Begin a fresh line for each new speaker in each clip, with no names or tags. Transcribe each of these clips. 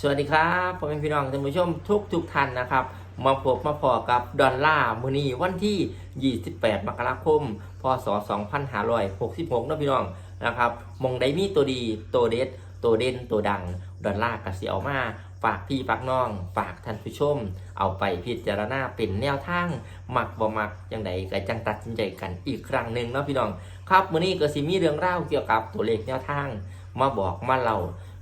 สวัสดีครับพ่อแม่พี่น้องท่านผู้ชมทุกทุกท่านนะครับ มาพบมาพอกับดอลลาร์มือนีวันที่ 28 มกราคม พศ 2566นะพี่น้องนะครับมองได้มีตัวดีตัวเด็ดตัวเด่นตัวดังดอลลาร์กสิเอามาฝากพี่ฝากน้อง ฝากท่านผู้ชม เอาไปพิจารณาเป็นแนวทางหมักบ่มักยังไดก็จังตัดสินใจกันอีกครั้งหนึ่งเนาะพี่น้อง ครับมือนี้ก็สิมีเรื่องเล่าเกี่ยวกับตัวเลขแนวทาง มาบอกมาเล่า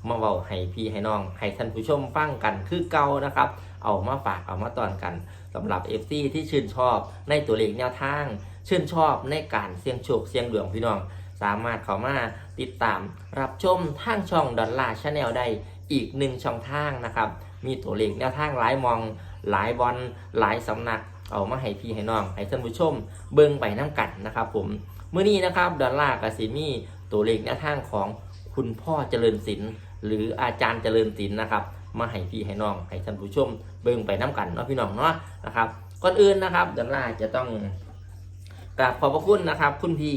มาเว้าให้พี่ให้น้อง ให้ท่านผู้ชมฟังกันคือเก่านะครับ เอามาฝากเอามาตอนกันสำหรับ FC ที่ชื่นชอบในตัวเลขแนวทาง ชื่นชอบในการเสี่ยงโชคเสี่ยงดวงพี่น้อง สามารถเข้ามาติดตามรับชมทางช่องดอลลาร์ชาแนลได้อีกหนึ่งช่องทางนะครับ มีตัวเลขแนวทางหลายมอง หลายบอลหลายสำนัก เอามาให้พี่ให้น้อง ให้ท่านผู้ชม เบิ่งไปน้ำกันนะครับผมเมื่อนี้นะครับดอลลาร์กสิมีตัวเลขแนวทางของคุณพ่อเจริญศิลป์ หรืออาจารย์เจริญศิลป์นะครับ มาให้พี่ให้น้องให้ท่านผู้ชมเบิ่งไปน้ำกันเนาะพี่น้องเนาะนะครับก่อนอื่นนะครับดอลลาร์จะต้องกราบขอบพระคุณนะครับ คุณพี่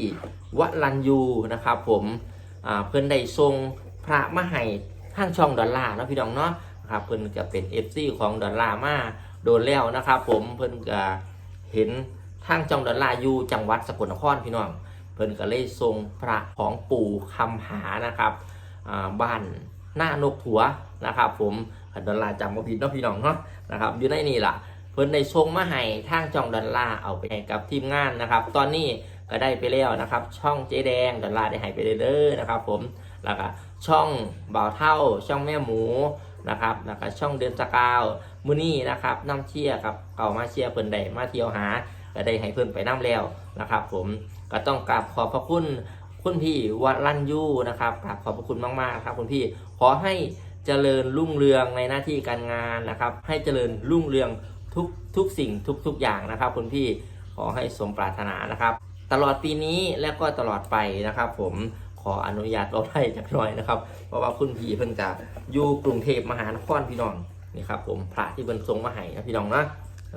วรัญยูนะครับ ผมเพิ่อนได้ทรงพระมาให้ทางช่องดอลลาร์เนาะพี่น้องเนาะนะครับเพิ่อนจะเป็น FC ของดอลลาร์มาโดนแล้วนะครับ ผมเพิ่อนก็เห็นทางช่องดอลลาร์อยู่จังหวัดสกลนครพี่น้อง เพิ่อนก็เลยทรงพระของปู่คำหานะครับ บ้านหน้านกถัวนะครับ ผมดอลลาร์จำบ่ผิดเนาะพี่น้องเนาะนะครับอยู่ในนี่ล่ะเพิ่นได้ทรงมาให้ทางช่องดอลลาร์เอาไปให้กับทีมงานนะครับ ตอนนี้ก็ได้ไปแล้วนะครับ ช่องเจ๊แดงดอลลาร์ได้ให้ไปเลยเด้อนะครับ ผมแล้วก็ช่องบ่าวเท่า ช่องแม่หมูนะครับแล้วก็ช่องเดือนสกาวมือนี้นะครับน้ำเชียครับเก่ามาเชียเพิ่นได้มาเที่ยวหาก็ได้ให้เพิ่นไปน้ำแล้วนะครับ ผมก็ต้องกราบขอบพระคุณ คุณพี่วัดลันยูนะครับกราบขอบพระคุณมากๆครับคุณพี่ขอให้เจริญรุ่งเรืองในหน้าที่การงานนะครับ ให้เจริญรุ่งเรืองทุกทุกสิ่งทุกทุกอย่างนะครับ คุณพี่ขอให้สมปรารถนานะครับ ตลอดปีนี้และก็ตลอดไปนะครับ ผมขออนุญาตเราได้จากหน่อยนะครับ เพราะว่าคุณพี่เพิ่นจะอยู่กรุงเทพมหานครพี่น้องนี่ครับ ผมพระที่เพิ่นทรงมาให้นะพี่น้องนะ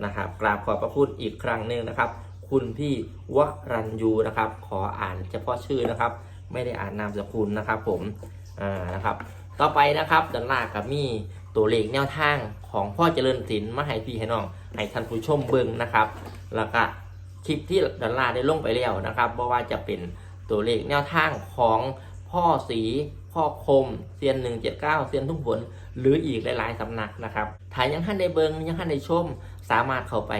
นะครับกราบขอบพระคุณอีกครั้งหนึ่งนะครับ คุณพี่วรัญยูนะครับ ขออ่านเฉพาะชื่อนะครับ ไม่ได้อ่านนามสกุลนะครับ ผมอ่านะครับ ต่อไปนะครับดันลากับมีตัวเลขแนวทางของพ่อเจริญศิลป์มาให้พี่ให้น้องให้ท่านผู้ชมเบิ่งนะครับ แล้วก็คลิปที่ดันลาได้ลงไปแล้วนะครับเพราะว่าจะเป็นตัวเลขแนวทางของพ่อสีพ่อคมเซียนหนึ่งเจ็ดเก้าเซียนทุ่งฝนหรืออีกหลาย ๆ สำนักนะครับถ้ายังท่านได้เบิ่งยังท่านได้ชม สามารถเข้าไป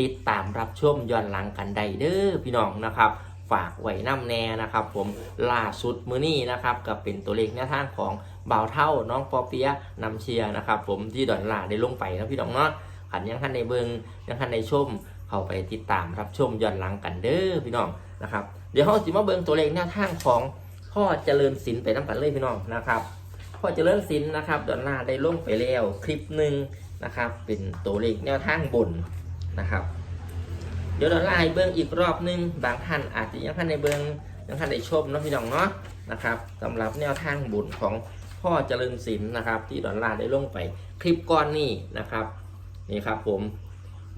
ติดตามรับชมย้อนหลังกันได้เด้อพี่น้องนะครับ ฝากไว้น้ำแน่นะครับ ผมล่าสุดมื้อนี้นะครับก็เป็นตัวเลขแนวทางของบ่าวเท่าน้องปอเปียะนำเชียร์นะครับ ผมที่ดอนลาได้ลงไปนะพี่น้องเนาะขันยังท่านในเบิงยังท่านในชมเข้าไปติดตามรับชมย้อนหลังกันเด้อพี่น้องนะครับ เดี๋ยวเราสิมาเบิงตัวเลขแนวทางของพ่อเจริญศิลป์ไปน้ำกันเลยพี่น้องนะครับพ่อเจริญศิลป์นะครับดอนลาได้ลงไปแล้วคลิปหนึ่งนะครับ เป็นตัวเลขแนวทางบน นะครับ เดี๋ยวเราไล่เบิ้งอีกรอบหนึง บางท่านอาจจะยังท่านในเบิ้งยังท่านในชมเนาะพี่น้องเนาะนะครับสำหรับแนวทางบุญของพ่อเจริญศิลป์นะครับ ที่ดอนลาได้ลงไปคลิปก้อนนี้นะครับ นี่ครับผม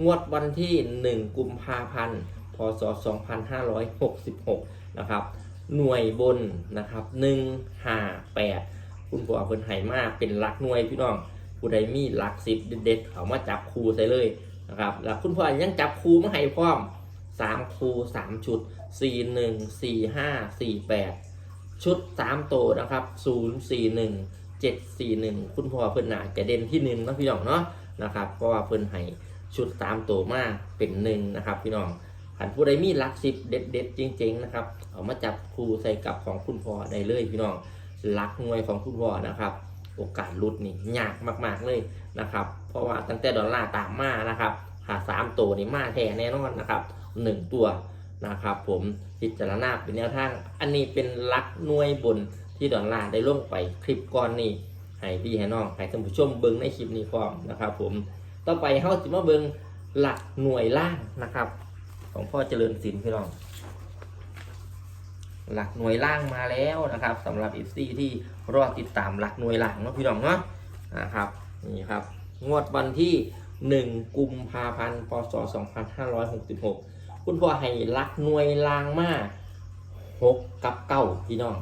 งวดวันที่ 1 กุมภาพันธ์ พศ 2566 นะครับ หน่วยบนนะครับ 158 คุณพ่อเพิ่นไหมากเป็นหลักหน่วยพี่น้อง ผู้ใดมีหลักสิบเด็ดๆเอามาจับคูใส่เลย นะครับ แล้วคุณพ่อยังจับครูมาให้พร้อมสามครูสามชุดสี่หนึ่งสี่ห้าสี่แปดชุดสามโตวนะครับศูนย์สี่หนึ่งเจ็ดสี่หนึ่งคุณพ่อเพิ่นหนาจะเด่นที่หนึ่งนะพี่น้องเนาะนะครับ เพราะว่าเพิ่นให้ชุดสามโตวมากเป็นหนึ่งนะครับ พี่น้องหันผู้ใดมีหลักสิบเด็ดเด็ดๆจริง ๆ นะครับ เอามาจับครูใส่กับของคุณพ่อได้เลยพี่น้องหลักหน่วยของคุณพ่อนะครับ โอกาสลุดนี่ยากมาก ๆเลยนะครับ เพราะว่าตั้งแต่ดอลลาร์ตามมานะครับ หาสามตัวนี่มาแท้แน่นอนนะครับหนึ่งตัวนะครับ ผมพิจารณาเป็นแนวทาง อันนี้เป็นหลักหน่วยบนที่ดอลลาร์ได้ลงไปคลิปก่อนนี่ให้พี่ให้น้องให้ท่านผู้ชมเบิ้งในคลิปนี้พร้อมนะครับ ผมต่อไปเขาจะมาเบิ้งหลักหน่วยล่างนะครับ ของพ่อเจริญศิลป์พี่น้อง หลักหน่วยล่างมาแล้วนะครับสำหรับอีซี่ที่รอติดตามหลักหน่วยหล่างเนาะพี่น้องเนาะนะครับนี่ครับ งวดวันที่ 1 กุมภาพันธ์พศ2566 คุณพ่อให้หลักหน่วยล่างมา6กับเก้าพี่น้อง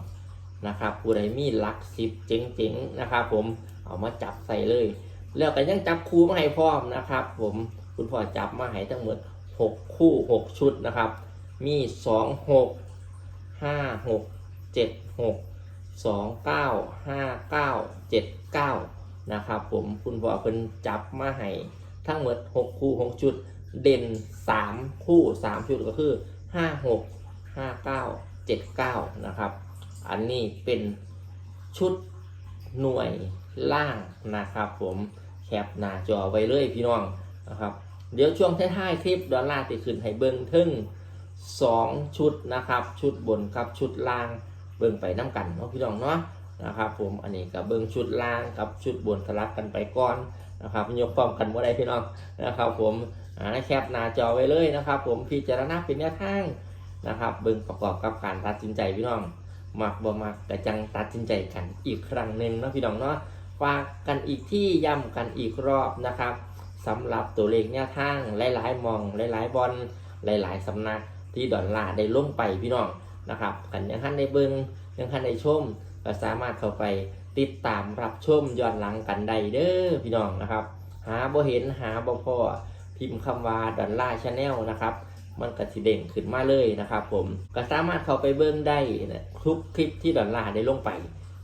นะครับผู้ใดมีหลักสิบเจ๋งๆนะครับผมเอามาจับใส่เลย แล้วก็ยังจับคู่มาให้พร้อมนะครับ ผมคุณพ่อจับมาให้ทั้งหมดหกคู่หกชุดนะครับ มีสอง ห้าหกเจ็ดหกสองเก้าห้าเก้าเจ็ดเก้านะครับผมคุณพ่อเป็นจับมาให้ทั้งหมดหกคู่หกชุดเด่นสามคู่สามชุดก็คือห้าหกห้าเก้าเจ็ดเก้านะครับ อันนี้เป็นชุดหน่วยล่างนะครับผมแคปหน้าจอไว้เลยพี่น้องนะครับ เดี๋ยวช่วงท้ายๆคลิปดอลลาร์ติขึ้นให้เบิ้งทึ่ง สองชุดนะครับ ชุดบนกับชุดล่างเบิ้งไปน้ำกันเนาะพี่น้องเนาะนะครับ ผมอันนี้กับเบิ้งชุดล่างกับชุดบนสลับกันไปก่อนนะครับยกความกันว่าได้พี่น้องนะครับ ผมอ่าแคปหน้าจอไว้เลยนะครับ ผมพิจารณาเป็นแนวทางนะครับ เบิ้งประกอบกับการตัดสินใจพี่น้องมักบ่มักกระจังตัดสินใจกันอีกครั้งหนึ่งเนาะพี่น้องเนาะฝากกันอีกที่ย้ำกันอีกรอบนะครับสำหรับตัวเลขแนวทางหลายๆมองหลายๆบอลหลาย ๆสำนัก ที่ดอลลาร์ได้ลงไปพี่น้องนะครับกันยังท่านได้เบิงยังท่านได้ชมก็สามารถเข้าไปติดตามรับชมย้อนหลังกันได้เด้อพี่น้องนะครับ หาบ่เห็นหาบ่พอพิมพ์คำว่าดอลลาร์ชาแนลนะครับมันก็สิเด้งขึ้นมาเลยนะครับ ผมก็สามารถเข้าไปเบิ้งได้นะทุกคลิปที่ดอลลาร์ได้ลงไป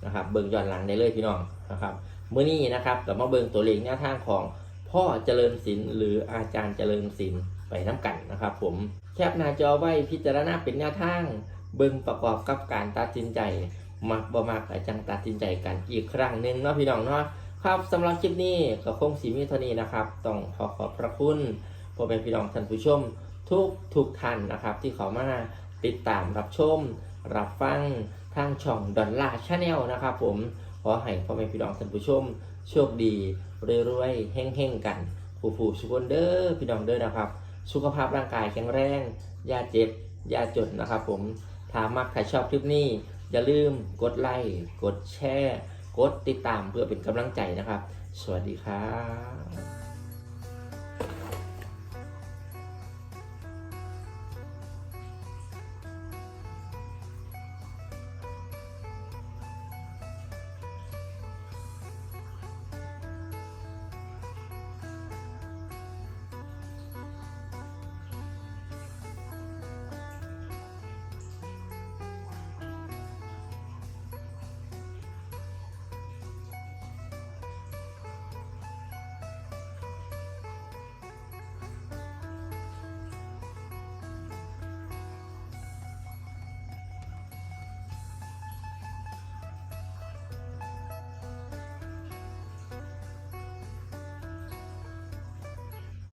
นะครับ เบิ้งย้อนหลังได้เลยพี่น้องนะครับเมื่อนี้นะครับก็มาเบิ้งตัวเลขแนวทางของพ่อเจริญศิลป์หรืออาจารย์เจริญศิลป์ ไปน้ำกันนะครับผมแคปหน้าจอไว้พิจารณาเป็นแนวทาง เบิ้งประกอบกับการตัดสินใจ มักบ่มักอาจังตัดสินใจกันอีกครั้งหนึ่งเนาะพี่น้องเนาะครับสำหรับคลิปนี้ก็คงสีมีเท่านี้นะครับ ต้องขอขอบพระคุณพ่อแม่พี่น้องท่านผู้ชม ทุกทุกท่านนะครับ ที่เขามาติดตามรับชม รับฟังทางช่องดอนล่าชาแนลนะครับผมขอให้พ่อแม่พี่น้องท่านผู้ชม โชคดีรวยๆเฮ่งๆกันผู้ผู้สุขคนเด้อพี่น้องเด้อนะครับ สุขภาพร่างกายแข็งแรงอย่าเจ็บอย่าจนนะครับ ผมถ้ามักใครชอบคลิปนี้ อย่าลืมกดไลค์กดแชร์ กดติดตามเพื่อเป็นกำลังใจนะครับ สวัสดีครับ